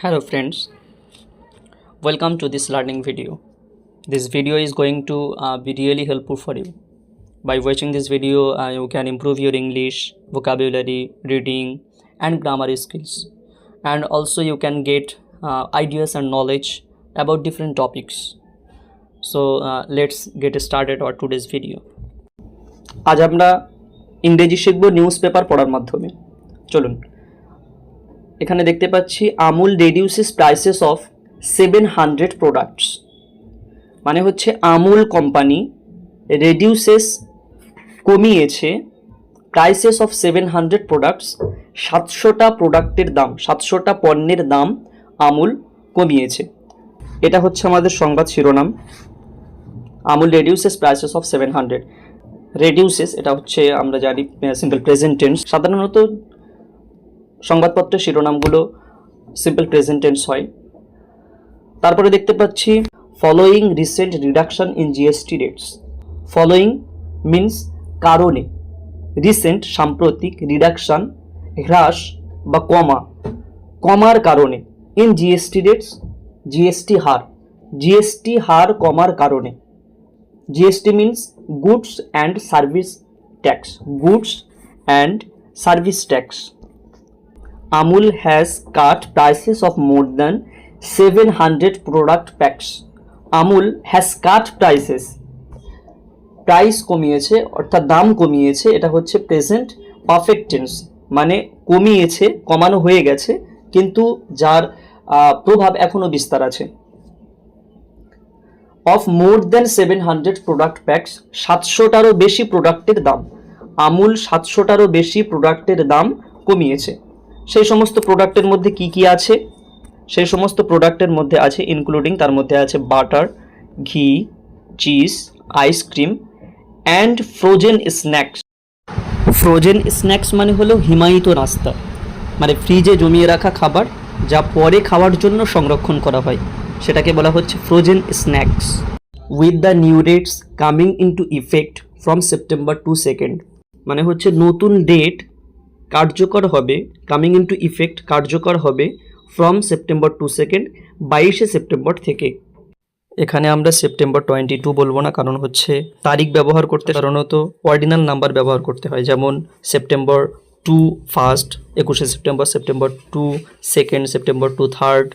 Hello friends, welcome to this learning video. This video is going to uh, be really helpful for you. By watching this video, uh, you can improve your English, vocabulary, reading, and grammar skills. And also, you can get uh, ideas and knowledge about different topics. So, uh, let's get started on today's video. আজ আমরা ইংরেজি শিখব news paper পড়ার মাধ্যমে চলুন এখানে দেখতে পাচ্ছি Amul reduces prices of seven hundred products মানে হচ্ছে আমুল কোম্পানি রেডিউসেস কমিয়েছে prices of seven hundred products সাতশোটা প্রোডাক্টের দাম, সাতশোটা পণ্যের দাম আমুল কমিয়েছে। এটা হচ্ছে আমাদের সংবাদ শিরোনাম। Amul reduces prices of seven hundred reduces এটা হচ্ছে আমরা জানি সিম্পল প্রেজেন্ট টেন্স সাধারণত সংবাদপত্রের শিরোনামগুলো সিম্পল প্রেজেন্ট টেন্স হয়। তারপরে দেখতে পাচ্ছি following recent reduction in GST rates following means কারণে। রিসেন্ট সাম্প্রতিক রিডাকশন হ্রাস বা কমা। কমার কারণে। ইন জিএসটি রেটস জিএসটি হার। জিএসটি হার কমার কারণে। GST means goods and service tax goods and service tax Amul has cut prices of more than 700 product packs. Amul has cut prices. Price কমিয়েছে, অর্থাৎ দাম কমিয়েছে, এটা হচ্ছে প্রেজেন্ট পারফেক্ট টেন্স মানে কমিয়েছে, কমানো হয়ে গেছে, কিন্তু যার প্রভাব এখনও বিস্তার আছে of more than seven hundred product packs সাতশোটারও বেশি প্রোডাক্টের দাম আমুল সাতশোটারও বেশি প্রোডাক্টের দাম কমিয়েছে সেই সমস্ত প্রোডাক্টের মধ্যে কি কি আছে? সেই সমস্ত প্রোডাক্টের মধ্যে আছে ইনক্লুডিং তার মধ্যে আছে বাটার ঘি cheese ice cream and frozen snacks frozen snacks মানে হলো হিমায়িত নাস্তা মানে ফ্রিজে জমিয়ে রাখা খাবার যা পরে খাওয়ার জন্য সংরক্ষণ করা হয়। সেটাকে বলা হচ্ছে frozen snacks with the new rates coming into effect from September two second মানে হচ্ছে নতুন ডেট কার্যকর হবে কামিং ইনটু ইফেক্ট কার্যকর হবে ফ্রম সেপ্টেম্বর টু সেকেন্ড বাইশে সেপ্টেম্বর থেকে। এখানে আমরা সেপ্টেম্বর টোয়েন্টি টু বলব না কারণ হচ্ছে তারিখ ব্যবহার করতে সাধারণত অর্ডিনাল নাম্বার ব্যবহার করতে হয়। যেমন সেপ্টেম্বর টু ফার্স্ট একুশে September September to second September to third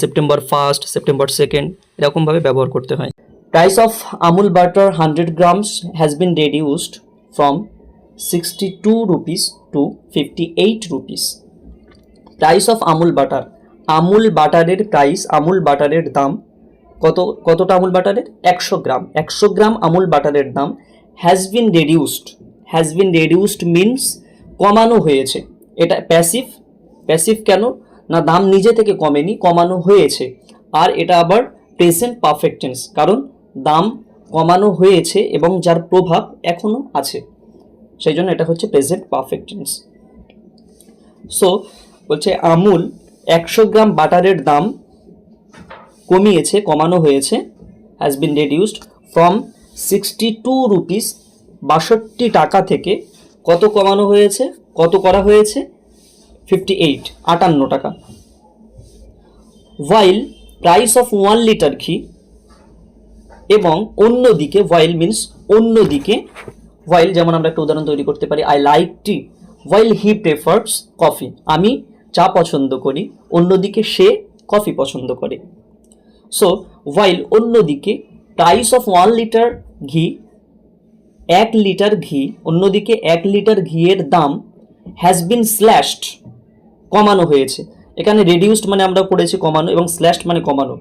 September first September second এরকমভাবে ব্যবহার করতে হয়। Price of Amul butter hundred grams has been reduced from sixty two rupees to fifty eight rupees price of Amul butter Amul বাটারের price Amul বাটারের দাম কত, কতটা আমুল বাটারের একশো গ্রাম। একশো গ্রাম আমুল বাটারের দাম has been reduced has been reduced means কমানো হয়েছে। এটা প্যাসিভ প্যাসিভ কেন? না, দাম নিজে থেকে কমেনি, কমানো হয়েছে। আর এটা আবার প্রেজেন্ট পারফেক্ট টেন্স কারণ দাম কমানো হয়েছে এবং যার প্রভাব এখনও আছে। সেই জন্য এটা হচ্ছে প্রেজেন্ট পারফেক্ট টেন্স সো বলছে, আমুল একশো গ্রাম বাটারের দাম কমিয়েছে, কমানো হয়েছে has been reduced from sixty two rupees বাষট্টি টাকা থেকে কত কমানো হয়েছে, কত করা হয়েছে? ফিফটি এইট আটান্ন টাকা। While price of one litre ঘি এবং অন্যদিকে ওয়াইল মিন্স অন্যদিকে ওয়াইল যেমন আমরা একটা উদাহরণ তৈরি করতে পারি I like tea while he prefers coffee আমি চা পছন্দ করি, অন্যদিকে সে কফি পছন্দ করে। সো ওয়াইল অন্যদিকে প্রাইস অফ ওয়ান লিটার ঘি, এক লিটার ঘি, অন্যদিকে এক লিটার ঘিয়ের দাম হ্যাজ বিন স্ল্যাশড কমানো হয়েছে। এখানে রেডিউসড মানে আমরা পড়েছি কমানো এবং স্ল্যাশড মানে কমানো।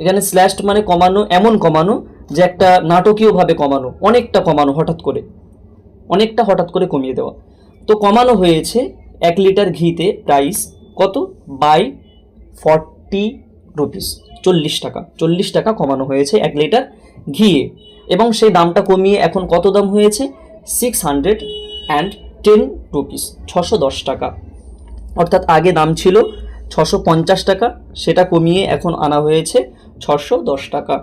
এখানে স্ল্যাশড মানে কমানো, এমন কমানো যে একটা নাটকীয়ভাবে কমানো, অনেকটা কমানো হঠাৎ করে, অনেকটা হঠাৎ করে কমিয়ে দেওয়া। তো কমানো হয়েছে এক লিটার ঘিতে প্রাইস কত? বাই ফর্টি রুপিস চল্লিশ টাকা। চল্লিশ টাকা কমানো হয়েছে এক লিটার ঘিয়ে এবং সেই দামটা কমিয়ে এখন কত দাম হয়েছে? Six hundred and ten rupees ছশো দশ টাকা। অর্থাৎ আগে দাম ছিল ছশো পঞ্চাশ টাকা, সেটা কমিয়ে এখন আনা হয়েছে ছশো দশ টাকা।